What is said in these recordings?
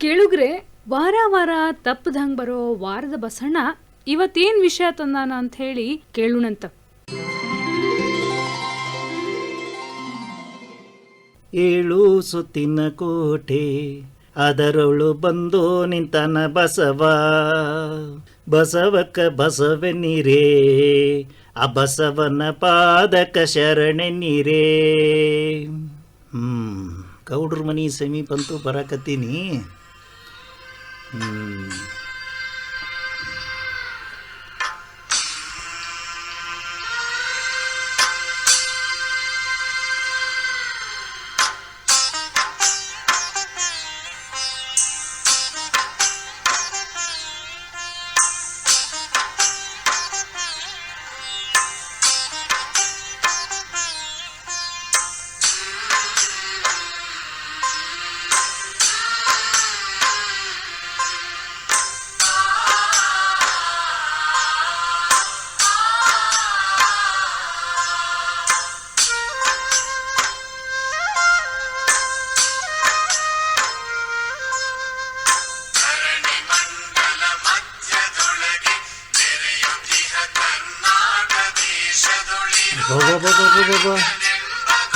ಕೇಳುಗ್ರೆ, ವಾರ ವಾರ ತಪ್ಪದಂಗ್ ಬರೋ ವಾರದ ಬಸಣ್ಣ ಇವತ್ತೇನ್ ವಿಷಯ ತಂದಾನ ಅಂತ ಹೇಳಿ ಕೇಳುಣಂತ ಏಳು ಸುತ್ತಿನ ಕೋಟೆ, ಅದರೊಳು ಬಂದು ನಿಂತನ ಬಸವ. ಬಸವಕ್ಕ ಬಸವನಿರೇ ಆ ಬಸವನ ಪಾದಕ ಶರಣೆನಿರೇ ಹ್ಮ್, ಗೌಡ್ರ ಮನಿ ಸಮೀಪಂತೂ ಬರಾಕತ್ತೀನಿ. ಹ್ಮ್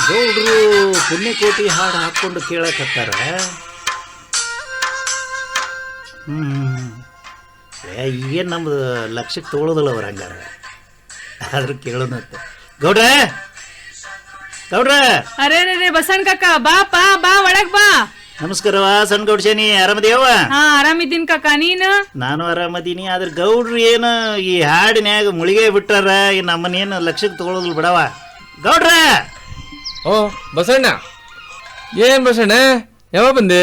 ಗೌಡ್ರು ಪುಣ್ಯಕೋಟಿ ಹಾಡು ಹಾಕ್ಕೊಂಡು ಕೇಳಕತ್ತಾರ? ಹ್ಮ್. ಏ ಏನು ನಮ್ದು ಲಕ್ಷಕ್ಕೆ ತೊಗೊಳೋದಿಲ್ಲ ಅವ್ರು ಹಂಗಾರ. ಆದ್ರೂ ಕೇಳೋಣಂತ ಗೌಡ್ರ? ಗೌಡ್ರ? ಅರೆ ರೇ ಬಸಣ್ಣ ಕಾಕ, ಬಾ ಪಾ ಬಾ, ಒಳಗ್ ಬಾ. ನಮಸ್ಕಾರವ ಸಣ್ಣ ಗೌಡ್ಸೇನಿ ಆರಾಮದೇವ ಹಾ ಆರಾಮಿದ್ದೀನ್ ಕಾಕ. ನೀನು? ನಾನು ಆರಾಮದೀನಿ. ಆದ್ರೆ ಗೌಡ್ರು ಏನು ಈ ಹಾಡಿನ್ಯಾಗ ಮುಳಿಗೆ ಬಿಟ್ಟಾರ. ಈ ನಮ್ಮನ್ನೇನು ಲಕ್ಷಕ್ಕೆ ತಗೊಳೋದಿಲ್ಲ ಬಿಡವ ಗೌಡ್ರ! ಓ ಬಸಣ್ಣ. ಏನ್ ಬಸಣ್ಣ? ಯಾವಾಗ ಬಂದೆ?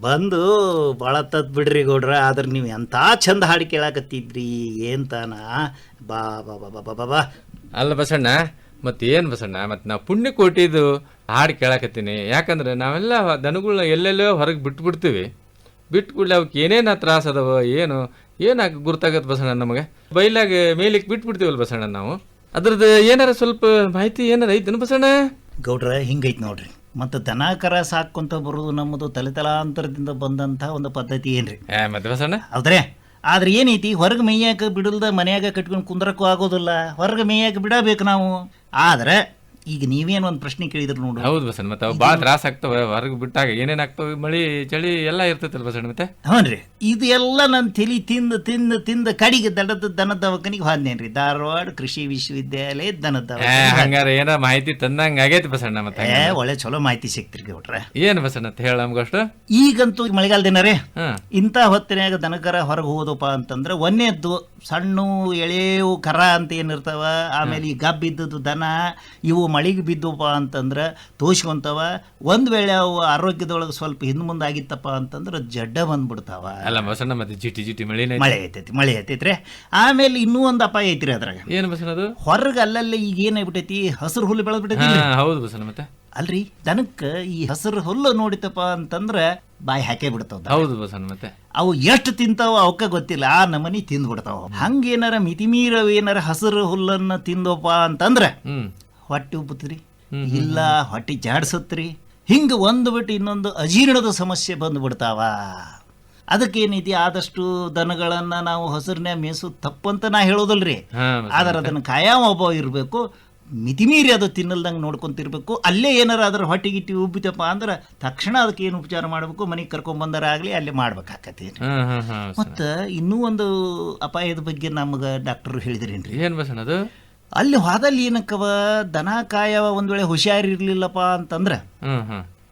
ಬಂದು ಭಾಳ ತತ್ ಬಿಡ್ರಿ ಗೌಡ್ರ. ಆದ್ರೆ ನೀವು ಎಂಥ ಚಂದ ಹಾಡು ಕೇಳಾಕತ್ತಿದ್ರಿ? ಏನ್ ತಾನ? ಬಾ ಬಾ ಬಾ ಬಾ ಬಾ ಬಾ ಬಾ. ಅಲ್ಲ ಬಸಣ್ಣ ಮತ್ತೆ ಏನ್ ಬಸಣ್ಣ ಮತ್ತು ನಾವು ಪುಣ್ಯ ಕೋಟಿದು ಹಾಡು ಕೇಳಕತ್ತೀನಿ. ಯಾಕಂದ್ರೆ ನಾವೆಲ್ಲ ದನಗಳನ್ನ ಎಲ್ಲೆಲ್ಲೋ ಹೊರಗೆ ಬಿಟ್ಬಿಡ್ತೀವಿ. ಬಿಟ್ಟು ಕೂಡಲೇ ಅವಕ್ಕೆ ಏನೇನ ತ್ರಾಸ ಅದಾವ ಏನು ಏನಾಗ ಗುರ್ತಾಗತ್ತೆ ಬಸಣ್ಣ ನಮಗೆ? ಬೈಲಾಗ ಮೇಲಿಕ್ಕೆ ಬಿಟ್ಬಿಡ್ತೀವಲ್ಲ ಬಸಣ್ಣ ನಾವು? ಅದ್ರದ್ದು ಏನಾರ ಸ್ವಲ್ಪ ಮಾಹಿತಿ ಏನಾರ ಐತೇನು ಬಸಣ್ಣ? ಗೌಡ್ರ ಹಿಂಗೈತೆ ನೋಡ್ರಿ. ಮತ್ತು ದನ ಕರ ಸಾಕೊಂತ ಬರೋದು ನಮ್ಮದು ತಲೆ ತಲಾಂತರದಿಂದ ಬಂದಂಥ ಒಂದು ಪದ್ಧತಿ ಏನ್ರಿ? ಮತ್ತೆ ಬಸಣ್ಣ? ಹೌದ್ರೆ. ಆದ್ರೆ ಏನೈತಿ ಹೊರಗೆ ಮೇಯ್ಯಾಕ ಬಿಡಲ್ದ ಮನೆಯಾಗ ಕಟ್ಕೊಂಡು ಕುಂದ್ರಕ್ಕೂ ಆಗೋದಿಲ್ಲ. ಹೊರಗೆ ಮೇಯ್ಯಾಕ ಬಿಡಬೇಕು ನಾವು. ಆದ್ರೆ ಈಗ ನೀವೇನು ಒಂದು ಪ್ರಶ್ನೆ ಕೇಳಿದ್ರು ನೋಡಿ. ಹೌದು ಬಸಣ್ಣ ಮತ್ತೆ ಅವು ಭಾಳ ತ್ರಾಸ ಆಗ್ತವೆ ಹೊರಗೆ ಬಿಟ್ಟಾಗ ಏನೇನು ಆಗ್ತವೆ ಮಳಿ ಚಳಿ ಎಲ್ಲ ಇರ್ತೈತಲ್ಲ ಬಸಣ್ಣ ಮತ್ತೆ? ಹ್ಞೂ ಇದು ನಾನು ನನ್ನ ತಲಿ ತಿಂದು ತಿಂದು ತಿಂದು ಕಡಿಗೆ ದಡದ ದನದ ದವಾಖಾನಿಗೆ ಹೋದ್ನೇನ್ರಿ ಧಾರವಾಡ ಕೃಷಿ ವಿಶ್ವವಿದ್ಯಾಲಯ ದನದ ಹಂಗಾರೆ ಏನ ಮಾಹಿತಿ ತಂದಂಗ ಆಗೈತಿ ಬಸಣ್ಣ ಮತ್ತೆ ಏ ಒಳ್ಳೆ ಚಲೋ ಮಾಹಿತಿ ಸಿಕ್ತಿರಿ ಗೌಡ್ರ. ಏನು ಬಸಣ್ಣ ಅಂತ ಹೇಳ ನಮ್ಗಷ್ಟು? ಈಗಂತೂ ಮಳೆಗಾಲ ದಿನ ರೀ. ಇಂಥ ಹೊತ್ತಿನಾಗ ದನಕರ ಹೊರಗೆ ಹೋದಪ್ಪ ಅಂತಂದ್ರೆ ಒಂದೇದ್ದು ಸಣ್ಣ ಎಳೆವು ಕರ ಅಂತ ಏನಿರ್ತಾವ ಆಮೇಲೆ ಈ ಗಬ್ಬಿದ್ದದ್ದು ದನ ಇವು ಮಳಿಗೆ ಬಿದ್ದವಪ್ಪ ಅಂತಂದ್ರೆ ತೋಷ್ಕೊಂತವ ಒಂದು ವೇಳೆ ಅವು ಆರೋಗ್ಯದೊಳಗೆ ಸ್ವಲ್ಪ ಹಿಂದ್ ಮುಂದೆ ಆಗಿತ್ತಪ್ಪ ಅಂತಂದ್ರೆ ಜಡ್ಡ ಬಂದ್ಬಿಡ್ತಾವ. ಅಲ್ಲ ಬಸಣ್ಣ ಮತ್ತೆ ಜಿಟಿ ಜಿಟಿ ಮಳೆ ಮಳೆ ಐತೈತಿ ಮಳೆ ಐತೈತ್ರಿ. ಆಮೇಲೆ ಇನ್ನೂ ಒಂದು ಅಪಾಯ ಐತ್ರಿ ಅದ್ರಾಗ. ಏನು ಬಸಣ್ಣ ಅದು? ಹೊರಗೆ ಅಲ್ಲಲ್ಲಿ ಈಗ ಏನಾಗ್ಬಿಟ್ಟೈತಿ ಹಸಿರು ಹುಲ್ಲು ಬೆಳೆದ್ಬಿಟ್ಟೈತಿ ಹೌದು ಬಸಣ್ಣ ಮತ್ತೆ? ಅಲ್ರಿ ದನಕ್ಕೆ ಈ ಹಸಿರು ಹುಲ್ಲು ನೋಡಿತಪ್ಪ ಅಂತಂದ್ರೆ ಬಾಯಿ ಹಾಕೇ ಬಿಡ್ತಾವ ಹೌದು ಬಸಣ್ಣ ಮತ್ತೆ? ಅವು ಎಷ್ಟು ತಿಂತಾವ ಅವಕ್ಕ ಗೊತ್ತಿಲ್ಲ ಆ ನಮನಿ ತಿಂದ್ಬಿಡ್ತಾವ. ಹಂಗೇನಾರ ಮಿತಿಮೀರ ಏನಾರ ಹಸಿರು ಹುಲ್ಲನ್ನ ತಿಂದೋಪ ಅಂತಂದ್ರೆ ಹೊಟ್ಟೆ ಉಬ್ಬುತ್ತೀರಿ ಇಲ್ಲ ಹೊಟ್ಟೆ ಜಾಡ್ಸತ್ರಿ? ಹಿಂಗೆ ಒಂದು ಬಿಟ್ಟು ಇನ್ನೊಂದು ಅಜೀರ್ಣದ ಸಮಸ್ಯೆ ಬಂದ್ಬಿಡ್ತಾವ. ಅದಕ್ಕೇನೈತಿ? ಆದಷ್ಟು ದನಗಳನ್ನ ನಾವು ಹಸಿರನ್ಯಾಗ ಮೇಸು ತಪ್ಪಂತ ನಾ ಹೇಳೋದಲ್ರಿ. ರೀ ಆದ್ರೆ ಅದನ್ನ ಕಾಯಂ ಒಬ್ಬ ಇರಬೇಕು. ಮಿತಿಮೀರಿ ಅದು ತಿನ್ನಲ್ದಂಗೆ ನೋಡ್ಕೊಂತಿರ್ಬೇಕು. ಅಲ್ಲೇ ಏನಾರ ಅದ್ರ ಹೊಟ್ಟೆ ಗಿಟ್ಟಿ ಉಬ್ಬಿತಪ್ಪ ಅಂದ್ರೆ ತಕ್ಷಣ ಅದಕ್ಕೆ ಏನು ಉಪಚಾರ ಮಾಡಬೇಕು? ಮನೆಗೆ ಕರ್ಕೊಂಬಂದರಾಗಲಿ ಅಲ್ಲೇ ಮಾಡ್ಬೇಕಾಕತಿ ಮತ್ತ ಇನ್ನೂ ಒಂದು ಅಪಾಯದ ಬಗ್ಗೆ ನಮಗೆ ಡಾಕ್ಟರ್ ಹೇಳಿದ್ರೇನ್ರಿ? ಏನು ಅದು ಅಲ್ಲಿ ಹೋದಲ್ಲಿ ಏನಕ್ಕವ? ದನ ಕಾಯವ ಒಂದ್ ವೇಳೆ ಹುಷಾರಿರ್ಲಿಲ್ಲಪ್ಪ ಅಂತಂದ್ರೆ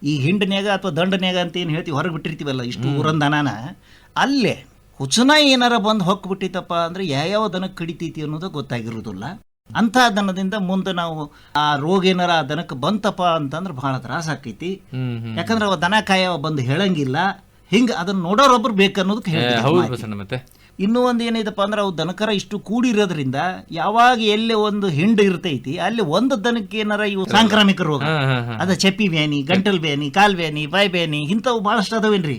ಈ ಹಿಂಡನ್ಯಾಗ ಅಥವಾ ದಂಡನ್ಯಾಗ ಅಂತ ಏನು ಹೇಳ್ತೀವಿ ಹೊರಗೆ ಬಿಟ್ಟಿರ್ತೀವಲ್ಲ ಇಷ್ಟು ಊರನ್ ದನನ? ಅಲ್ಲೇ ಹುಚ್ಚನ ಏನಾರ ಬಂದು ಹೊಕ್ಬಿಟ್ಟಿತ್ತಪ್ಪ ಅಂದ್ರೆ ಯಾವ ದನಕ್ಕೆ ಕಡಿತೈತಿ ಅನ್ನೋದು ಗೊತ್ತಾಗಿರೋದಿಲ್ಲ. ಅಂತ ದನದಿಂದ ಮುಂದೆ ನಾವು ಆ ರೋಗ ಏನಾರ ಆ ದನಕ್ಕೆ ಬಂತಪ್ಪ ಅಂತಂದ್ರೆ ಬಹಳ ತ್ರಾಸ ಆಕೈತಿ. ಯಾಕಂದ್ರೆ ಅವ ದನ ಕಾಯವ ಬಂದು ಹೇಳಂಗಿಲ್ಲ. ಹಿಂಗ ಅದನ್ನ ನೋಡೋರೊಬ್ರು ಬೇಕನ್ನೋದಕ್ಕೆ ಏ, ಇನ್ನೂ ಒಂದು ಏನೈತಪ್ಪ ಅಂದ್ರೆ ಅವು ದನಕರ ಇಷ್ಟು ಕೂಡಿರೋದ್ರಿಂದ ಯಾವಾಗ ಎಲ್ಲಿ ಒಂದು ಹಿಂಡು ಇರ್ತೈತಿ ಅಲ್ಲಿ ಒಂದು ದನಕ್ಕೆ ಏನಾರ ಇವು ಸಾಂಕ್ರಾಮಿಕ ರೋಗ. ಅದ ಚಪ್ಪಿ ಬ್ಯಾನಿ ಗಂಟಲ್ ಬ್ಯಾನಿ ಕಾಲ್ ಬ್ಯಾನಿ ಬಾಯ್ ಬ್ಯಾನಿ ಇಂಥವು ಬಹಳಷ್ಟು ಅದಾವೇನ್ರಿ?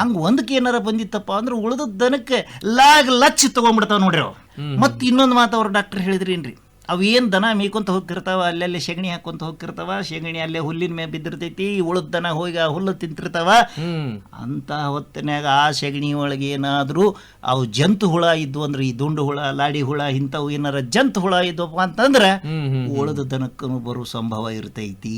ಹಂಗ ಒಂದಕ್ಕೆ ಏನಾರ ಬಂದಿತ್ತಪ್ಪ ಅಂದ್ರೆ ಉಳಿದ ದನಕ್ಕೆ ಲಾಗ್ ಲಚ್ ತಗೊಂಡ್ಬಿಡ್ತಾವ ನೋಡ್ರಿ ಅವು. ಮತ್ತೆ ಇನ್ನೊಂದು ಮಾತು ಅವ್ರ ಡಾಕ್ಟರ್ ಹೇಳಿದ್ರೇನ್ರಿ? ಅವು ಏನು ದನ ಮೇಯ್ಕೊಂತ ಹೋಗ್ತಿರ್ತಾವ ಅಲ್ಲೆಲ್ಲಿ ಸೆಗಣಿ ಹಾಕೊಂತ ಹೋಗ್ತಿರ್ತಾವ ಸೆಗಣಿ ಅಲ್ಲೇ ಹುಲ್ಲಿನ ಮೇಲೆ ಬಿದ್ದಿರ್ತೈತಿ ಉಳದ ದನ ಹೋಗಿ ಆ ಹುಲ್ಲು ತಿಂತಿರ್ತಾವ. ಅಂತ ಹೊತ್ತಿನಾಗ ಆ ಸೆಗಣಿ ಒಳಗೆ ಏನಾದರೂ ಅವು ಜಂತು ಹುಳ ಇದ್ವು ಅಂದ್ರೆ ಈ ದುಂಡು ಹುಳ ಲಾಡಿ ಹುಳ ಇಂಥವು ಏನಾರ ಜಂತು ಹುಳ ಇದ್ವಪ್ಪ ಅಂತಂದ್ರೆ ಉಳದ ದನಕ್ಕೂ ಬರೋ ಸಂಭವ ಇರ್ತೈತಿ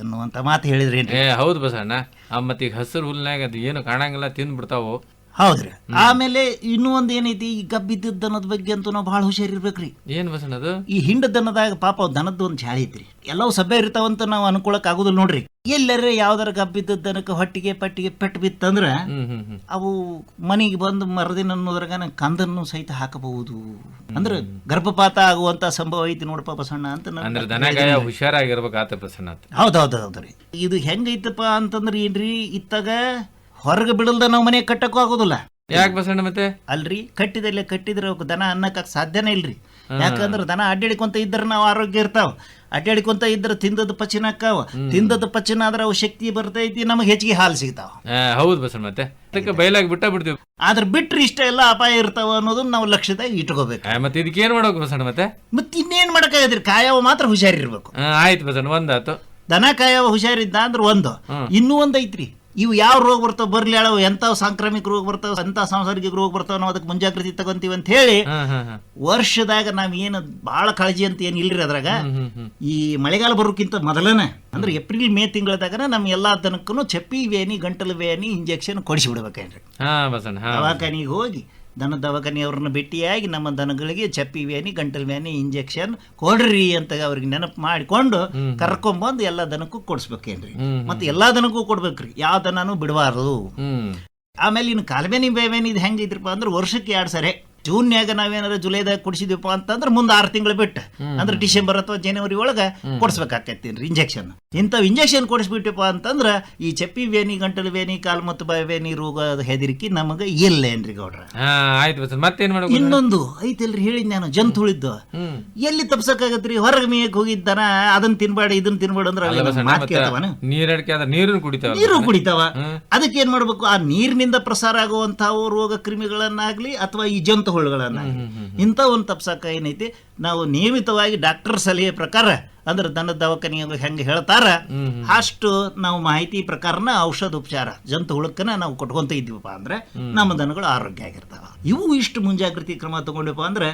ಅನ್ನುವಂಥ ಮಾತು ಹೇಳಿದ್ರೇನ್ರಿ? ಏ ಹೌದು ಬಸಣ್ಣ. ಆ ಮತ್ತೆ ಈಗ ಹಸಿರು ಹುಲ್ನಾಗ ಅದು ಏನು ಕಾಣಂಗಿಲ್ಲ ತಿಂದು ಬಿಡ್ತಾವು ಹೌದ್ರಿ. ಆಮೇಲೆ ಇನ್ನೂ ಒಂದ್ ಏನೈತಿ ಈ ಗಬ್ಬಿದ್ದ ದನದ ಬಗ್ಗೆ ಅಂತೂ ನಾವು ಭಾಳ ಹುಷಾರಿರ್ಬೇಕ್ರಿ ಏನ್ ಬಸಣ್ಣ ಅದು? ಈ ಹಿಂಡ ದನದಾಗ ಪಾಪ ದನದ ಒಂದು ಚಾಳಿ ಐತ್ರಿ. ಎಲ್ಲವೂ ಸಭೆ ಇರ್ತಾವಂತ ನಾವು ಅನ್ಕೊಳಕ್ ಆಗುದಿಲ್ಲ ನೋಡ್ರಿ. ಎಲ್ಲರ ಯಾವ್ದಾರ ಗಬ್ಬಿದ್ದ ದನಕ್ಕೆ ಹೊಟ್ಟಿಗೆ ಪಟ್ಟಿಗೆ ಪೆಟ್ಟು ಬಿತ್ತಂದ್ರ ಹ್ಮ್ ಹ್ಮ್ ಹ್ಮ್. ಅವು ಮನೆಗೆ ಬಂದು ಮರದಿನ ಅನ್ನೋದ್ರಾಗ ಕಂದನ್ನು ಸಹಿತ ಹಾಕಬಹುದು. ಅಂದ್ರೆ ಗರ್ಭಪಾತ ಆಗುವಂತ ಸಂಭವ ಐತಿ ನೋಡಪ್ಪ ಬಸಣ್ಣ ಅಂತ ನಾನು ಅಂದ್ರೆ ದನಗಾಯ ಹುಷಾರಾಗಿರ್ಬೇಕಾತ ಬಸಣ್ಣ ಆತ. ಹೌದ್ರಿ. ಇದು ಹೆಂಗೈತಪ್ಪ ಅಂತಂದ್ರೆ ಏನ್ರಿ ಇತ್ತಾಗ ಹೊರಗೆ ಬಿಡಲ್ದ ನಾವು ಮನೆ ಕಟ್ಟಕ್ಕೂ ಆಗೋದಿಲ್ಲ. ಯಾಕೆ ಬಸಣ್ಣ ಮತ್ತೆ? ಅಲ್ರಿ ಕಟ್ಟಿದಲ್ಲೇ ಕಟ್ಟಿದ್ರೆ ಅವಕ್ಕೆ ದನ ಅನ್ನಕ್ಕೆ ಸಾಧ್ಯನೇ ಇಲ್ರಿ. ಯಾಕಂದ್ರೆ ದನ ಅಡ್ಡಾಡಿಕೊಂತ ಇದ್ರೆ ನಾವು ಆರೋಗ್ಯ ಇರ್ತಾವ. ಅಡ್ಡಾಡಿಕೊಂತ ಇದ್ರೆ ತಿಂದದ ಪಚಿನ ಅಕ್ಕಾವ. ತಿಂದದ ಪಚಿನ ಆದ್ರೆ ಅವು ಶಕ್ತಿ ಬರ್ತೈತಿ ನಮಗೆ ಹೆಚ್ಚಿಗೆ ಹಾಲು ಸಿಗ್ತಾವ. ಹೌದು ಬಸಣ್ಣ ಮತ್ತೆ. ಅದಕ್ಕೆ ಬಯಲಾಗಿ ಬಿಟ್ಟ ಬಿಡ್ತೀವಿ. ಆದ್ರೆ ಬಿಟ್ರೆ ಇಷ್ಟ ಎಲ್ಲ ಅಪಾಯ ಇರ್ತಾವ ಅನ್ನೋದನ್ನ ನಾವು ಲಕ್ಷ್ಯದಾಗ ಇಟ್ಕೋಬೇಕು. ಮತ್ತೆ ಇದಕ್ಕೆ ಏನ್ ಮಾಡೋಕೆ ಬಸಣ್ಣ ಮತ್ತೆ? ಮತ್ತೆ ಇನ್ನೇನ್ ಮಾಡಕ್ಕಾಗದ್ರಿ ಕಾಯವ ಮಾತ್ರ ಹುಷಾರಿರ್ಬೇಕು. ಆಯ್ತು ಬಸಣ್ಣ ಒಂದಾತು ದನ ಕಾಯವ ಹುಷಾರಿದ್ದ ಅಂದ್ರೆ ಒಂದು. ಇನ್ನೂ ಒಂದೈತ್ರಿ. ಐತ್ರಿ ಇವು ಯಾವ ರೋಗ ಬರ್ತಾವ ಬರ್ಲಿ ಹೇಳವು ಎಂಥ ಸಾಂಕ್ರಾಮಿಕ ರೋಗ ಬರ್ತಾವ ಎಂಥ ಸಾಂಸಾರಿಕ ರೋಗ ಬರ್ತಾವ ನಾವು ಅದಕ್ಕೆ ಮುಂಜಾಗ್ರತೆ ತಗೊಂತೀವಿ ಅಂತ ಹೇಳಿ ವರ್ಷದಾಗ ನಾವ್ ಏನು ಬಹಳ ಕಾಳಜಿ ಅಂತ ಏನು ಇಲ್ರಿ ಅದ್ರಾಗ? ಈ ಮಳೆಗಾಲ ಬರೋಕ್ಕಿಂತ ಮೊದಲನೇ ಅಂದ್ರೆ ಏಪ್ರಿಲ್ ಮೇ ತಿಂಗಳದಾಗ ನಮ್ಮ ಎಲ್ಲಾ ತನಕನು ಚಪ್ಪಿ ವೇನಿ ಗಂಟಲು ವೇನಿ ಇಂಜೆಕ್ಷನ್ ಕೊಡಿಸಿ ಬಿಡ್ಬೇಕೇನ್ರಿ. ದವಾಖಾನಿಗೆ ಹೋಗಿ ದನ ದವಾಖಾನೆಯವ್ರನ್ನ ಭೇಟಿಯಾಗಿ ನಮ್ಮ ದನಗಳಿಗೆ ಚಪ್ಪಿ ವ್ಯಾನಿ ಗಂಟಲು ವ್ಯಾನಿ ಇಂಜೆಕ್ಷನ್ ಕೊಡ್ರಿ ಅಂತ ಅವ್ರಿಗೆ ನೆನಪು ಮಾಡಿಕೊಂಡು ಕರ್ಕೊಂಬಂದು ಎಲ್ಲ ದನಕ್ಕೂ ಕೊಡಿಸ್ಬೇಕೇನ್ರಿ ಮತ್ತೆ ಎಲ್ಲಾ ದನಕ್ಕೂ ಕೊಡ್ಬೇಕ್ರಿ. ಯಾವ ದನನೂ ಬಿಡಬಾರದು. ಆಮೇಲೆ ಇನ್ನು ಕಾಲ್ಬೇನಿ ಬೇವೇನಿ ಇದು ಹೆಂಗಿದ್ರಪ್ಪ ಅಂದ್ರೆ ವರ್ಷಕ್ಕೆ ಎರಡು ಸರಿ. ಜೂನ್ಯಾಗ ನಾವೇನಾರ ಜುಲೈದಾಗ ಕೊಡಿಸಿದ್ವಿಪ್ಪ ಅಂತಂದ್ರೆ ಮುಂದೆ ಆರು ತಿಂಗಳು ಬಿಟ್ಟು ಅಂದ್ರೆ ಡಿಸೆಂಬರ್ ಅಥವಾ ಜನವರಿ ಒಳಗೆ ಕೊಡಿಸ್ಬೇಕಾಕೈತಿ ಇಂಜೆಕ್ಷನ್. ಇಂಥವು ಇಂಜೆಕ್ಷನ್ ಕೊಡಿಸ್ಬಿಟ್ಟಪ್ಪ ಅಂತಂದ್ರೆ ಈ ಚಪ್ಪಿ ವೇನಿ ಗಂಟಲು ವೇನಿ ಕಾಲು ಮತ್ತು ಬಾಯಿ ವೇನಿ ರೋಗ ಹೆದರಿಕೆ ನಮಗೆ ಇಲ್ಲೇನ್ರಿ ಗೌಡ್ರ. ಆಯ್ತು ಮತ್ತೇನ್ ಇನ್ನೊಂದು ಐತಿಲ್ರಿ ಹೇಳಿದ್ ನಾನು ಜಂತು ಉಳಿದ್ದು. ಹ್ಮ್. ಎಲ್ಲಿ ತಪ್ಸಕ್ಕಾಗತ್ರಿ? ಹೊರಗೆ ಮೇಯಕ್ ಹೋಗಿದ್ದಾನ ಅದನ್ನ ತಿನ್ಬೇಡ ಇದನ್ನ ತಿನ್ಬೇಡ ಅಂದ್ರೆ ನೀರು ಮಾತ್ ಕೇಳ್ತಾವನ? ಕುಡಿತಾವ ನೀರು ಕುಡಿತಾವ. ಅದಕ್ಕೆ ಏನ್ ಮಾಡ್ಬೇಕು? ಆ ನೀರಿನಿಂದ ಪ್ರಸಾರ ಆಗುವಂತಹ ರೋಗ ಕ್ರಿಮಿಗಳನ್ನಾಗ್ಲಿ ಅಥವಾ ಈ ಜಂತು ಹುಳುಗಳನ್ನಾಗ್ಲಿ ಇಂಥ ಒಂದು ತಪ್ಸಕ್ಕ ಏನೈತಿ? ನಾವು ನಿಯಮಿತವಾಗಿ ಡಾಕ್ಟರ್ ಸಲಹೆ ಪ್ರಕಾರ ಅಂದ್ರೆ ದನ ದವಾಖಾನೆ ಹೆಂಗೆ ಹೇಳ್ತಾರ ಅಷ್ಟು ನಾವು ಮಾಹಿತಿ ಪ್ರಕಾರನ ಔಷಧ ಉಪಚಾರ ಜಂತು ಹುಳಕ್ಕನ ನಾವು ಕೊಟ್ಕೊಂತ ಇದ್ವಿಪ್ಪ ಅಂದ್ರೆ ನಮ್ಮ ದನಗಳು ಆರೋಗ್ಯ ಆಗಿರ್ತಾವ. ಇವು ಇಷ್ಟು ಮುಂಜಾಗ್ರತೆ ಕ್ರಮ ತಗೊಂಡಿಪ್ಪ ಅಂದ್ರೆ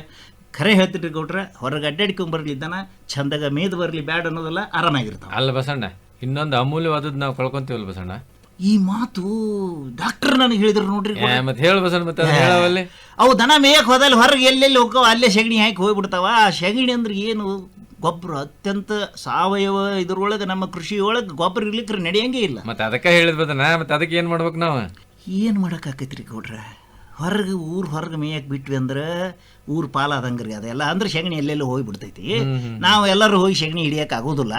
ಖರೆ ಹೇಳ್ತಿದ್ರಿ ಕೊಟ್ರೆ ಹೊರಗೆ ಅಡ್ಡಾಡ್ಕೊಂಡ್ ಬರ್ಲಿ ದನ ಚಂದಾಗ ಮೇದ್ ಬರ್ಲಿ ಬ್ಯಾಡ್ ಅನ್ನೋದೆಲ್ಲ ಆರಾಮಾಗಿರ್ತಾವ. ಅಲ್ಲ ಬಸಣ್ಣ ಇನ್ನೊಂದು ಅಮೂಲ್ಯವಾದದ್ದು ನಾವು ಕಳ್ಕೊಂತೀವಲ್ಲ ಬಸಣ್ಣ? ಈ ಮಾತು ಡಾಕ್ಟರ್ ನನಗೆ ಹೇಳಿದ್ರು ನೋಡ್ರಿ ಮತ್ತೆ ಹೇಳು ಬಸಣ್ಣ ಮತ್ತೆ ಅದನ್ನ ಹೇಳವಲ್ಲಿ. ಅವು ದನ ಮೇಯಕ್ಕೆ ಹೋದಲ್ಲಿ ಹೊರಗೆ ಎಲ್ಲೆಲ್ಲಿ ಹೋಗ್ತಾವ ಅಲ್ಲೇ ಸೆಗಣಿ ಹಾಕಿ ಹೋಗ್ಬಿಡ್ತಾವ. ಆ ಸೆಗಣಿ ಅಂದ್ರೆ ಏನು? ಗೊಬ್ಬರ ಅತ್ಯಂತ ಸಾವಯವ ಇದ್ರೊಳಗೆ ನಮ್ಮ ಕೃಷಿಯೊಳಗೆ ಗೊಬ್ಬರ ಇರ್ಲಿಕ್ಕೆ ನಡೆಯಂಗೇ ಇಲ್ಲ. ಮತ್ತೆ ಅದಕ್ಕೆ ಹೇಳಿದ್ ಬದನ ಮತ್ತೆ ಅದಕ್ಕೆ ಏನ್ ಮಾಡ್ಬೇಕು ನಾವು? ಏನು ಮಾಡೋಕ್ಕಾಕೈತ್ರಿ ಗೌಡ್ರ? ಹೊರಗೆ ಊರು ಹೊರಗೆ ಮೇಯಕ್ಕೆ ಬಿಟ್ವಿ ಅಂದ್ರೆ ಊರು ಪಾಲಾದಂಗೆ ರೀ ಅದೆಲ್ಲ. ಅಂದ್ರೆ ಸೆಗಣಿ ಎಲ್ಲೆಲ್ಲೋ ಹೋಗ್ಬಿಡ್ತೈತಿ. ನಾವು ಎಲ್ಲರೂ ಹೋಗಿ ಸೆಗಣಿ ಹಿಡಿಯಕ್ಕೆ ಆಗೋದಿಲ್ಲ.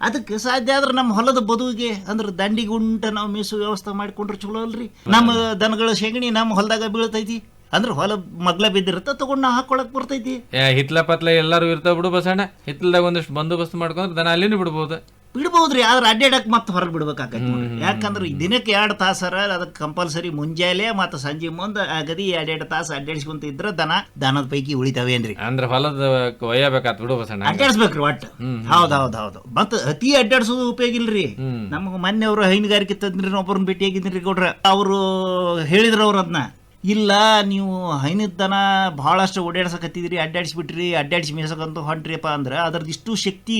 ಅದಕ್ಕೆ ಸಾಧ್ಯ ಆದ್ರೆ ನಮ್ಮ ಹೊಲದ ಬದುವಿಗೆ ಅಂದ್ರೆ ದಂಡಿಗುಂಟ ನಾವು ಮೀಸು ವ್ಯವಸ್ಥೆ ಮಾಡಿಕೊಂಡ್ರೆ ಚಲೋ ಅಲ್ರಿ. ನಮ್ಮ ದನಗಳ ಸೆಗಣಿ ನಮ್ಮ ಹೊಲದಾಗ ಬೀಳ್ತೈತಿ. ಅಂದ್ರೆ ಹೊಲ ಮಗ್ಲ ಬಿದ್ದಿರುತ್ತ ತಗೊಂಡ್ ನಾ ಹಾಕೊಳಕ್ ಬರ್ತೈತಿ. ಹಿತ್ಲ ಪತ್ಲ ಎಲ್ಲಾರು ಇರ್ತಾವ ಬಿಡು ಬಸಣ್ಣ. ಹಿತ್ಲದಾಗ ಒಂದಿಷ್ಟು ಬಂದೋಬಸ್ತ್ ಮಾಡ್ಕೊಂಡ್ರೆ ದನ ಅಲ್ಲಿನೂ ಬಿಡ್ಬೋದು. ಬಿಡ್ಬೋದ್ರಿ ಆದ್ರೆ ಅಡ್ಡಾಡಕ್ ಮತ್ತೆ ಹೊರಗೆ ಬಿಡ್ಬೇಕಾಗತ್ತೆ ನೋಡ್ರಿ. ಯಾಕಂದ್ರೆ ದಿನಕ್ಕೆ ಎರಡು ತಾಸರ ಅದಕ್ಕೆ ಕಂಪಲ್ಸರಿ ಮುಂಜಾನೆ ಮತ್ತೆ ಸಂಜೆ ಮುಂದೆ ಅಗದಿ ಎರಡೆರಡು ತಾಸು ಅಡ್ಡಾಡಿಸ್ಕೊಂತ ಇದ್ರೆ ದನ ದನದ ಪೈಕಿ ಉಳಿತಾವೇನ್ರಿ ಅಂದ್ರೆ ಹೊಲದ ಒಯ್ಯಬೇಕಾತ್ ಬಿಡು ಬಸಣ್ಣ. ಅಡ್ಡಾಡಿಸ್ಬೇಕ್ರಿ ಒಟ್ಟು. ಹೌದ್ ಹೌದ್ ಹೌದು. ಮತ್ತೆ ಅತಿ ಅಡ್ಡಾಡ್ಸೋದು ಉಪಯೋಗ ಇಲ್ರಿ. ನಮಗೆ ಮೊನ್ನೆ ಅವರು ಹೈನುಗಾರಿಕೆ ತಂದ್ರಿ ಒಬ್ಬರನ್ನ ಭೇಟಿಯಾಗಿದ್ರಿ ಕೊಡ್ರ ಅವರು ಹೇಳಿದ್ರು ಅವ್ರ ಅದನ್ನ ಇಲ್ಲ ನೀವು ಹೈನದ ದನ ಭಾಳಷ್ಟು ಓಡಾಡ್ಸಕತ್ತಿದ್ರಿ ಅಡ್ಡಾಡಿಸ್ಬಿಟ್ರಿ ಅಡ್ಡಾಡಿಸಿ ಮೇಸಕಂತ ಹೊಂಟ್ರಿಯಪ್ಪ ಅಂದ್ರೆ ಇಷ್ಟು ಶಕ್ತಿ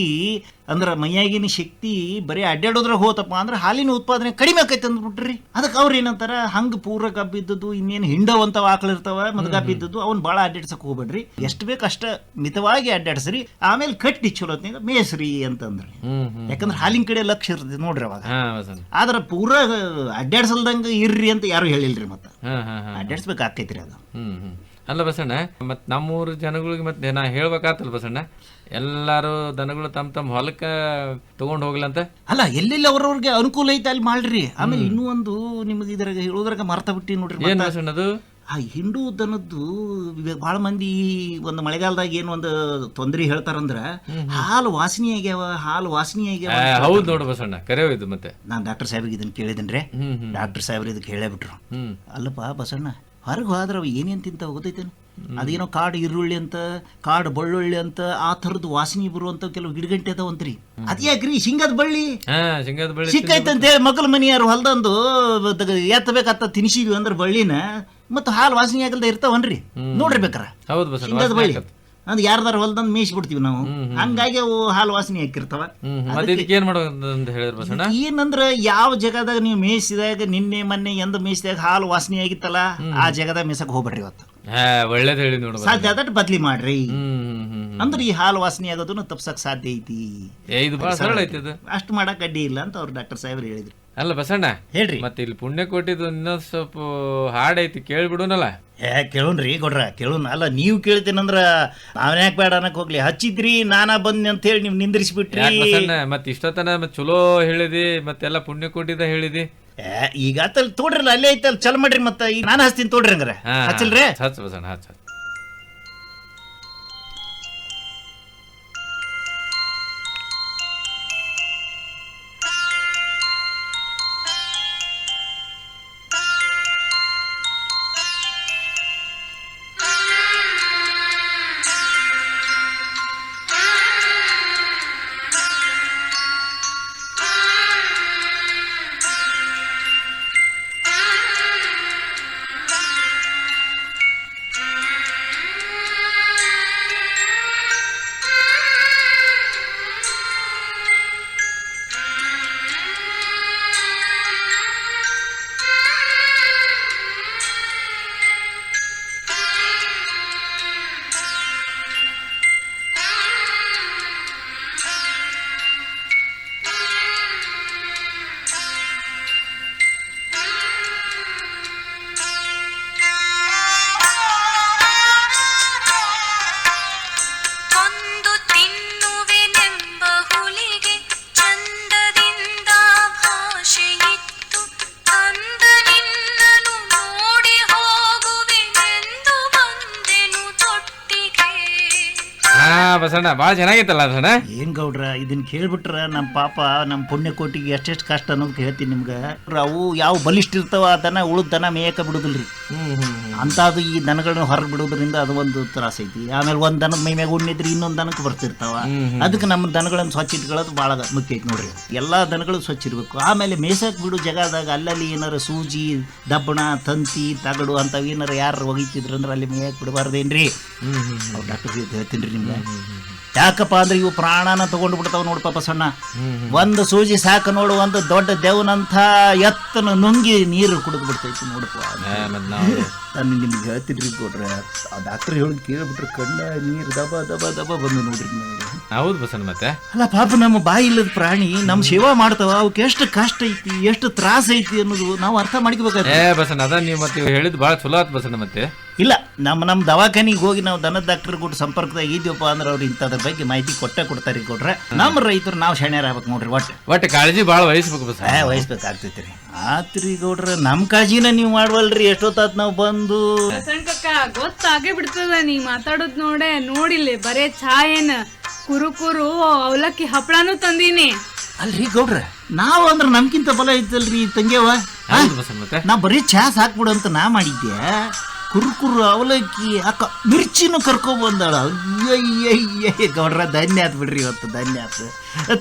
ಅಂದ್ರೆ ಮೈಯಾಗಿನ ಶಕ್ತಿ ಬರೀ ಅಡ್ಡಾಡೋದ್ರಾಗ ಹೋತಪ್ಪ ಅಂದ್ರೆ ಹಾಲಿನ ಉತ್ಪಾದನೆ ಕಡಿಮೆ ಆಕೈತೆ ಅಂದ್ಬಿಟ್ರಿ. ಅದಕ್ಕೆ ಅವ್ರು ಏನಂತಾರ ಹಂಗೆ ಪೂರ ಗಬ್ಬಿದ್ದದ್ದು ಇನ್ನೇನು ಹಿಂಡವಂತವ ಆಕಳು ಇರ್ತಾವ ಮತ್ತು ಗಬ್ಬಿದ್ದದ್ದು ಅವ್ನು ಭಾಳ ಅಡ್ಡಾಡ್ಸಕ್ ಹೋಗ್ಬೇಡ್ರಿ. ಎಷ್ಟು ಬೇಕು ಅಷ್ಟ ಮಿತವಾಗಿ ಅಡ್ಡಾಡ್ಸ್ರಿ ಆಮೇಲೆ ಕಟ್ಟಿ ಚಲೋ ಮೇಸ್ರಿ ಅಂತಂದ್ರಿ. ಯಾಕಂದ್ರೆ ಹಾಲಿನ ಕಡೆ ಲಕ್ಷ ಇರ್ತದೆ ನೋಡ್ರಿ ಅವಾಗ. ಆದ್ರ ಪೂರ ಅಡ್ಡಾಡ್ಸಲ್ದಂಗ ಇರ್ರಿ ಅಂತ ಯಾರು ಹೇಳಿಲ್ರಿ ಮತ್ತೆ. ಅಡ್ಡಾಡ್ಸ್ಬೇಕಾಕೈತ್ರಿ ಅದು. ಅಲ್ಲ ಬಸಣ್ಣ ಮತ್ ನಮ್ಮೂರ ಜನಗಳಿಗೆ ಮತ್ತೆ ನಾ ಹೇಳ್ಬೇಕಾತಲ್ಲ ಬಸಣ್ಣ ಎಲ್ಲಾರು ದನಗಳು ತಮ್ಮ ತಮ್ಮ ಹೊಲಕ್ಕ ತಗೊಂಡ್ ಹೋಗ್ಲಂತ ಅಲ್ಲ ಎಲ್ಲೆಲ್ಲಿ ಅವ್ರವ್ರಿಗೆ ಅನುಕೂಲ ಐತೆ ಅಲ್ಲಿ ಮಾಡ್ರಿ. ಆಮೇಲೆ ಇನ್ನೂ ಒಂದು ನಿಮಗೆ ಇದ್ರಾಗ ಹೇಳೋದ್ರಾಗ ಮರ್ತ ಬಿಟ್ಟಿ ನೋಡ್ರಿ ಏನ್. ಬಸಣ್ಣ ಅದು? ಆ ಹಿಂಡು ದನದ್ದು ಬಹಳ ಭಾಳ ಮಂದಿ ಒಂದು ಮಳೆಗಾಲದಾಗ ಏನು ಒಂದು ತೊಂದರೆ ಹೇಳ್ತಾರಂದ್ರ ಹಾಲು ವಾಸನೆ ಆಗ್ಯಾವ ಹಾಲು ವಾಸನೆ ಆಗ್ಯಾವ ಹೌದು ನೋಡು ಬಸಣ್ಣ ಇದು ಮತ್ತೆ. ನಾನು ಡಾಕ್ಟರ್ ಸಾಹೇಬ್ ಇದನ್ನ ಕೇಳಿದನ್ರಿ. ಡಾಕ್ಟರ್ ಸಾಹೇಬ್ರು ಇದಕ್ಕೆ ಹೇಳೇ ಬಿಟ್ರು. ಅಲ್ಲಪ್ಪ ಬಸಣ್ಣ ಹೊರಗೆ ಹೋದ್ರೆ ಅವು ಏನೇನು ತಿಂತಾವ ಗೊತ್ತೈತೇನು? ಅದೇನೋ ಕಾಡು ಈರುಳ್ಳಿ ಅಂತ ಕಾಡು ಬಳ್ಳುಳ್ಳಿ ಅಂತ ಆ ಥರದ್ದು ವಾಸನೆ ಬರುವಂತ ಕೆಲವು ಗಿಡಗಂಟೆ ಅದಾವಂತ್ರಿ. ಅದ್ಯಾಕ್ರಿ ಶಿಂಗದ ಬಳ್ಳಿ? ಹಾ ಬಳ್ಳಿ ಸಿಕ್ಕೈತೆ ಅಂತ ಹೇಳಿ ಮಕ್ಕಳ ಮನೆಯಾರು ಹೊಲ್ದಂದು ಎತ್ತಬೇಕತ್ತ ತಿನ್ಸಿದ್ವಿ ಅಂದ್ರೆ ಬಳ್ಳಿನ ಮತ್ತು ಹಾಲು ವಾಸನೆ ಆಗಲ್ದ ಇರ್ತಾವನ್ರಿ. ನೋಡ್ರಿ ಬೇಕಾರ? ಹೌದು ಬಳ್ಳಿ. ಅಂದ್ ಯಾರ್ದಾರ ಹೊಲ್ದಂದ್ ಮೇಯಿಸಿ ಬಿಡ್ತೀವಿ ನಾವು ಹಂಗಾಗಿ ಅವು ಹಾಲು ವಾಸನೆ ಹಾಕಿರ್ತಾವ. ಏನಂದ್ರ ಯಾವ ಜಗದಾಗ ನೀವು ಮೇಯಿಸಿದಾಗ ನಿನ್ನೆ ಮೊನ್ನೆ ಎಂದ ಮೇಯಿಸಿದಾಗ ಹಾಲು ವಾಸನೆ ಆಗಿತ್ತಲ್ಲ ಆ ಜಗದಾಗ ಮೇಸಕ್ ಹೋಗ್ಬೇಡ್ರಿ ಇವತ್ತು. ಒಳ್ಳೇದ್ ಹೇಳಿ ನೋಡ. ಸಾಧ್ಯ ಆದಟ್ಟು ಬದ್ಲಿ ಮಾಡ್ರಿ. ಅಂದ್ರೆ ಈ ಹಾಲು ವಾಸನೆ ಆಗೋದನ್ನು ತಪ್ಸಕ್ ಸಾಧ್ಯ ಐತಿ. ಇದು ಬಹಳ ಸರಳ ಐತಿ ಅದು. ಅಷ್ಟು ಮಾಡಕ್ ಅಡ್ಡಿ ಇಲ್ಲ ಅಂತ ಅವ್ರು ಡಾಕ್ಟರ್ ಸಾಹೇಬ್ರು ಹೇಳಿದ್ರು. ಅಲ್ಲ ಬಸಣ್ಣ ಹೇಳ್ರಿ. ಮತ್ತೆ ಇಲ್ಲಿ ಪುಣ್ಯ ಕೊಟ್ಟಿದ್ದು ಇನ್ನೊಂದ್ ಸ್ವಲ್ಪ ಹಾಡ್ ಐತಿ ಕೇಳ್ಬಿಡೋನಲ್ಲ? ಏ ಕೇಳೋನ್ರಿ ಕೊಡ್ರ ಕೇಳೋನ್ ಅಲ್ಲ ನೀವು ಕೇಳ್ತೀನಂದ್ರ ನಾವ್ ಯಾಕೆ ಬೇಡ ಅನ್ನಕ್ ಹೋಗ್ಲಿ. ಹಚ್ಚಿದ್ರಿ ನಾನಾ ಬಂದ್ನಿ ಅಂತ ಹೇಳಿ ನೀವು ನಿಂದ್ರಿಸ್ಬಿಟ್ರಿ. ಬಿಟ್ರಿ ಬಸಣ್ಣ ಮತ್ತೆ ಇಷ್ಟೊತ್ತನ ಮತ್ತೆ ಚಲೋ ಹೇಳಿದಿ ಮತ್ತೆಲ್ಲ ಪುಣ್ಯ ಕೊಟ್ಟಿದ್ದ ಹೇಳಿದಿ. ಏ, ಈಗ ಆತಲ್ ತೋಡ್ರಲ್ಲ ಅಲ್ಲೇ ಐತಲ್ ಚಲ ಮಾಡ್ರಿ ಮತ್ತ. ಈಗ ನಾನು ಹಚ್ತೀನಿ ತೋಡ್ರಿ ಹಂಗಾರೆ. ಹಾ ಹಚ್ಚಲ್ರಿ? ಹಚ್ಚ ಬಸಣ್ಣ ಹಚ್. ಬಸಣ್ಣ ಭಾಳ ಚೆನ್ನಾಗಿತ್ತಲ್ಲ ಬಸಣ್ಣ? ಏನ್ ಗೌಡ್ರ ಇದನ್ನ ಕೇಳ್ಬಿಟ್ರ ನಮ್ಮ ಪಾಪ ನಮ್ಮ ಪುಣ್ಯಕೋಟಿಗೆ ಎಷ್ಟೆಷ್ಟು ಕಷ್ಟ ಅನ್ನೋದು ಹೇಳ್ತೀನಿ ನಿಮ್ಗೆ. ಅವು ಯಾವ ಬಲಿಷ್ಠ ಇರ್ತಾವ ಅದನ್ನ ದನ ಉಳಿದ ದನ ಮೇಯಕ ಬಿಡುದಿಲ್ರಿ. ಅಂಥದ್ದು ಈ ದನಗಳನ್ನ ಹೊರಗೆ ಬಿಡೋದ್ರಿಂದ ಅದು ಒಂದು ತ್ರಾಸ ಐತಿ. ಆಮೇಲೆ ಒಂದು ದನದ ಮೈ ಮ್ಯಾಗ ಉಣ್ಣಿದ್ರೆ ಇನ್ನೊಂದು ದನಕ್ಕೆ ಬರ್ತಿರ್ತಾವ. ಅದಕ್ಕೆ ನಮ್ಮ ದನಗಳನ್ನ ಸ್ವಚ್ಛ ಇಟ್ಕೊಳ್ಳೋದು ಭಾಳ ಮುಖ್ಯ ಐತಿ ನೋಡ್ರಿ. ಎಲ್ಲಾ ದನಗಳು ಸ್ವಚ್ಛ ಇರಬೇಕು. ಆಮೇಲೆ ಮೇಸಕ್ ಬಿಡು ಜಗದಾಗ ಅಲ್ಲಲ್ಲಿ ಏನಾರ ಸೂಜಿ ದಬ್ಬಣ ತಂತಿ ತಗಡು ಅಂಥವು ಏನಾರ ಯಾರು ಒಗಿತಿದ್ರು ಅಂದ್ರೆ ಅಲ್ಲಿ ಮೇಯಕ್ಕೆ ಬಿಡಬಾರ್ದೇನ್ರಿ. ಡಾಕ್ಟರ್ ಹೇಳ್ತೀನಿ ರೀ ನಿಮ್ಗೆ. ಯಾಕಪ್ಪ ಅಂದ್ರೆ ಇವು ಪ್ರಾಣನ ತಗೊಂಡು ಬಿಡ್ತಾವ ನೋಡಪ್ಪ ಸಣ್ಣ ಒಂದು ಸೂಜಿ ಸಾಕು ನೋಡು ಒಂದು ದೊಡ್ಡ ದೇವನಂತ ಎತ್ತನ ನುಂಗಿ ನೀರು ಕುಡಿದು ಬಿಡ್ತೈತಿ ನೋಡಪ್ಪ ನಾವು. ನಾನು ನಿಮ್ಗೆ ಹೇಳ್ತಿದ್ರಿ ಕೊಡ್ರೆ ಆ ಡಾಕ್ಟರ್ ಹೇಳಿದ್ ಕೇಳ್ಬಿಟ್ರೆ ಕಣ್ಣ ನೀರು ದಬ ದಬ ದಬ ಬಂದು ನೋಡ್ರಿ ನನಗೆ ಹೌದು ಬಸಣ್ಣ ಮತ್ತೆ. ಅಲ್ಲ ಪಾಪ ನಮ್ಮ ಬಾಯಿ ಇಲ್ಲದ ಪ್ರಾಣಿ ನಮ್ಮ ಸೇವಾ ಮಾಡ್ತಾವ ಅವಕ್ಕೆ ಎಷ್ಟು ಕಷ್ಟ ಐತಿ ಎಷ್ಟು ತ್ರಾಸ ಐತಿ ಅನ್ನೋದು ನಾವು ಅರ್ಥ ಮಾಡ್ಕೋಬೇಕಾದ್ರೆ ಏ ಬಸಣ್ಣ ಅದ ನೀವು ಮತ್ತೆ ಹೇಳಿದ್ ಬಹಳ ಚಲೋ ಆತ್ ಬಸನ್ ಮತ್ತೆ. ಇಲ್ಲ ನಮ್ಮ ನಮ್ಮ ದವಾಖಾನಿಗೆ ಹೋಗಿ ನಾವು ದನದ ಡಾಕ್ಟರ್ ಕೂಡ ಸಂಪರ್ಕದಾಗ ಇದ್ದೀವಪ್ಪ ಅಂದ್ರೆ ಅವ್ರು ಇಂಥದ್ರ ಬಗ್ಗೆ ಮಾಹಿತಿ ಕೊಟ್ಟೆ ಕೊಡ್ತಾರೆ ಕೊಟ್ರೆ ನಮ್ಮ ರೈತರು ನಾವು ಶಣ್ಯರ ಆಗ್ಬೇಕು ನೋಡ್ರಿ ಒಟ್ಟು. ಒಟ್ಟು ಕಾಳಜಿ ಭಾಳ ವಹಿಸ್ಬೇಕು ಬಸ್ ಏ ವಹಿಸ್ಬೇಕಾಗ್ತೈತಿ ರೀ. ಆತ್ರಿ ಗೌಡ್ರ ನಮ್ಮ ಕಾಳಜಿನ ನೀವು ಮಾಡ್ವಲ್ರಿ ಎಷ್ಟೊತ್ತಾತ್ ನಾವು ಬಂದು. ಬಸಣ್ಣ ಕಕ್ಕ ಗೊತ್ತಾಗೇ ಬಿಡ್ತದ ನೀ ಮಾತಾಡೋದ್ ನೋಡೆ ನೋಡಿಲ್ಲ ಬರೇ ಚಾ ಏನ್ ಕುರು ಕುರು ಅವಲಕ್ಕಿ ಹಪ್ಪಳನೂ ತಂದೀನಿ. ಅಲ್ರಿ ಗೌಡ್ರ? ನಾವು ಅಂದ್ರೆ ನಮ್ಗಿಂತ ಬಲ ಐತಲ್ರಿ ತಂಗ್ಯವ ನಾ ಬರೀ ಚಾ ಸಾಕ್ಬಿಡು ಅಂತ ನಾ ಮಾಡಿದ್ದೆ. ಕುರುಕುರು ಅವಲಕ್ಕಿ ಅಕ್ಕ ಮಿರ್ಚಿನೂ ಕರ್ಕೊಂಡ್ ಬಂದಾಳ. ಅಯ್ಯಯ್ಯಯ್ಯ ಗೌಡ್ರ ಧನ್ಯ ಆತ್ ಬಿಡ್ರಿ ಇವತ್ತು ಧನ್ಯ ಆತ್.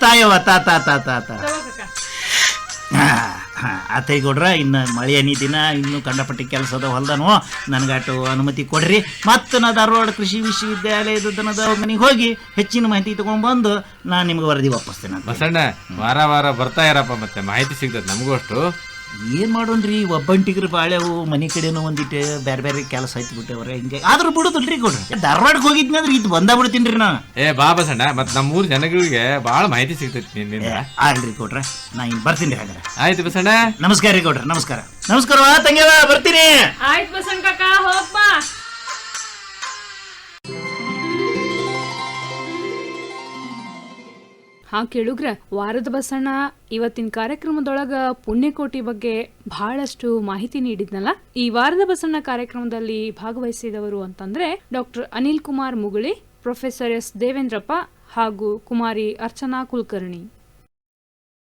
ತಾಯವ್ವ ತಾ ತಾ ತಾ ತಾ ತಾ. ಆತೈ ಕೊಡ್ರ ಇನ್ನು ಮಳೆ ಅನಿ ದಿನ, ಇನ್ನೂ ಕಂಡಪಟ್ಟಿ ಕೆಲಸದ ಹೊಲ್ದನು ನನಗಾಟು ಅನುಮತಿ ಕೊಡ್ರಿ. ಮತ್ತು ನಾ ಧಾರವಾಡ ಕೃಷಿ ವಿಶ್ವವಿದ್ಯಾಲಯದ ದನದ ಮನೆಗೆ ಹೋಗಿ ಹೆಚ್ಚಿನ ಮಾಹಿತಿ ತಗೊಂಡ್ಬಂದು ನಾನು ನಿಮ್ಗೆ ವರದಿ ವಾಪಸ್ತೇನೆ ಬಸಣ್ಣ, ವಾರ ವಾರ ಬರ್ತಾ ಇರಪ್ಪ ಮತ್ತೆ ಮಾಹಿತಿ ಸಿಗ್ತದೆ ನಮಗೂ ಅಷ್ಟು. ಏನ್ ಮಾಡೋಣ್ರಿ? ಒಬ್ಬಂಟಿಗ್ರಿ ಬಾಳೆವು ಮನೆ ಕಡೆನೂ ಒಂದಿಟ್ಟು ಬೇರೆ ಬೇರೆ ಕೆಲಸ ಆಯ್ತು ಬಿಟ್ಟವ್ರೆ ಹಿಂಗೆ. ಆದ್ರೂ ಬಿಡುದಿಲ್ರಿ ಕೊಡ್ರಿ ಧಾರವಾಡಕ್ಕೆ ಹೋಗಿದ್ನಿ ಅಂದ್ರೆ ಇದು ಬಂದ ಬಿಡ್ತೀನಿ ರೀ ನಾ ಏ ಬಾ ಬಸಣ್ಣ ಮತ್ ನಮ್ಮೂರ್ ಜನಗಳಿಗೆ ಬಹಳ ಮಾಹಿತಿ ಸಿಗ್ತೈತಿ ನಿನ್ನಿಂದ ಆಗ್ಲಿ ಕೊಡ್ರೆ ನಾ ಹಿಂಗೆ ಬರ್ತೀನಿ ಹಾಗಾದ್ರೆ. ಆಯ್ತು ಬಸಣ್ಣ. ನಮಸ್ಕಾರ ರೀ ಕೊಡ್ರಿ ನಮಸ್ಕಾರ. ನಮಸ್ಕಾರ ತಂಗ್ಯವ ಬರ್ತೀನಿ. ಆಯ್ತು ಬಸಣ್ಣ ಕಾಕ ಹೋಗ್ಬಾ. ಹಾ ಕೇಳುಗ್ರ ವಾರದ ಬಸಣ್ಣ ಇವತ್ತಿನ ಕಾರ್ಯಕ್ರಮದೊಳಗ ಪುಣ್ಯಕೋಟಿ ಬಗ್ಗೆ ಬಹಳಷ್ಟು ಮಾಹಿತಿ ನೀಡಿದ್ನಲ್ಲ? ಈ ವಾರದ ಬಸಣ್ಣ ಕಾರ್ಯಕ್ರಮದಲ್ಲಿ ಭಾಗವಹಿಸಿದವರು ಅಂತಂದ್ರೆ doctor Anil Kumar Muguli, professor S Devendrappa ಹಾಗೂ ಕುಮಾರಿ ಅರ್ಚನಾ ಕುಲಕರ್ಣಿ.